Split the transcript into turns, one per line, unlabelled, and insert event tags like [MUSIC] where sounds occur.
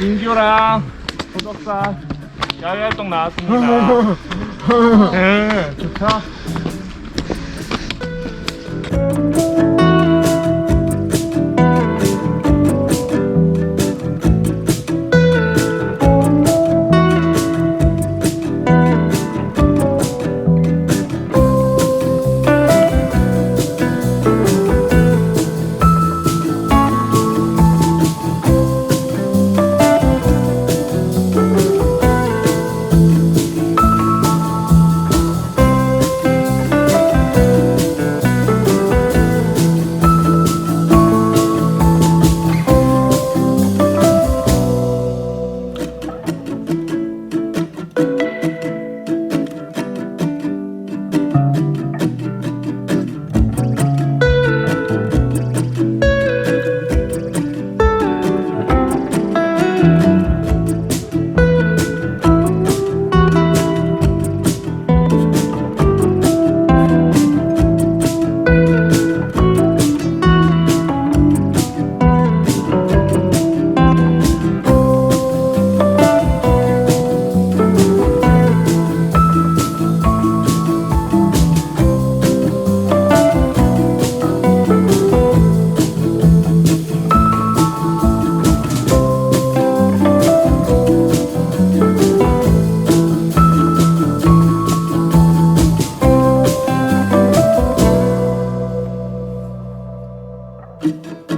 민규랑 도덕산 야외 활동 나왔습니다. [LAUGHS] 네, 좋죠? thank you